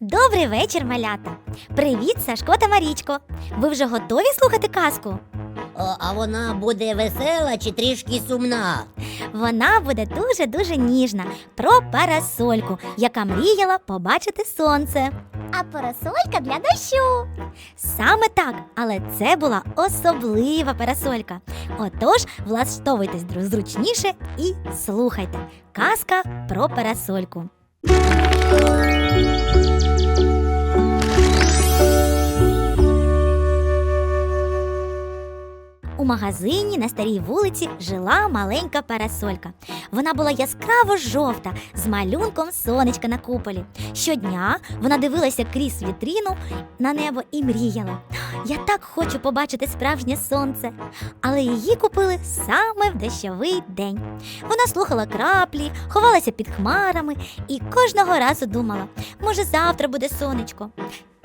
Добрий вечір, малята! Привіт, Сашко та Марічко! Ви вже готові слухати казку? О, а вона буде весела чи трішки сумна? Вона буде дуже-дуже ніжна про парасольку, яка мріяла побачити сонце. А парасолька для дощу. Саме так, але це була особлива парасолька. Отож, влаштовуйтесь зручніше і слухайте. Казка про парасольку. Магазині на старій вулиці жила маленька парасолька. Вона була яскраво жовта з малюнком сонечка на куполі. Щодня вона дивилася крізь вітріну на небо і мріяла. Я так хочу побачити справжнє сонце. Але її купили саме в дощовий день. Вона слухала краплі, ховалася під хмарами і кожного разу думала, може, завтра буде сонечко.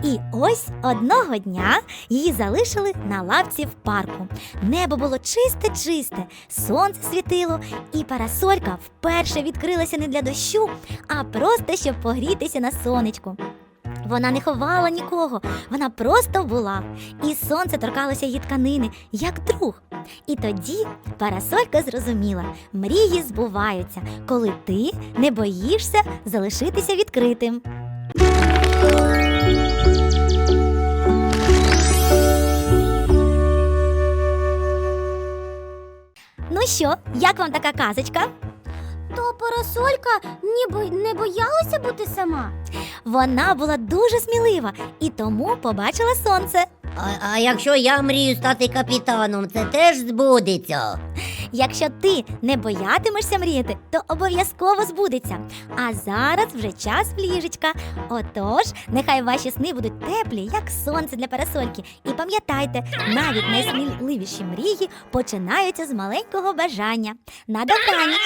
І ось одного дня її залишили на лавці в парку. Небо було чисте-чисте, сонце світило, і парасолька вперше відкрилася не для дощу, а просто щоб погрітися на сонечку. Вона не ховала нікого, вона просто була, і сонце торкалося її тканини, як друг. І тоді парасолька зрозуміла, мрії збуваються, коли ти не боїшся залишитися відкритим. Ну що, як вам така казочка? То парасолька ніби не боялася бути сама. Вона була дуже смілива і тому побачила сонце. А, а якщо я мрію стати капітаном, це теж збудеться. Якщо ти не боятимешся мріяти, то обов'язково збудеться. А зараз вже час в ліжечка. Отож, нехай ваші сни будуть теплі, як сонце для парасольки. І пам'ятайте, навіть найсміливіші мрії починаються з маленького бажання. На добраніч!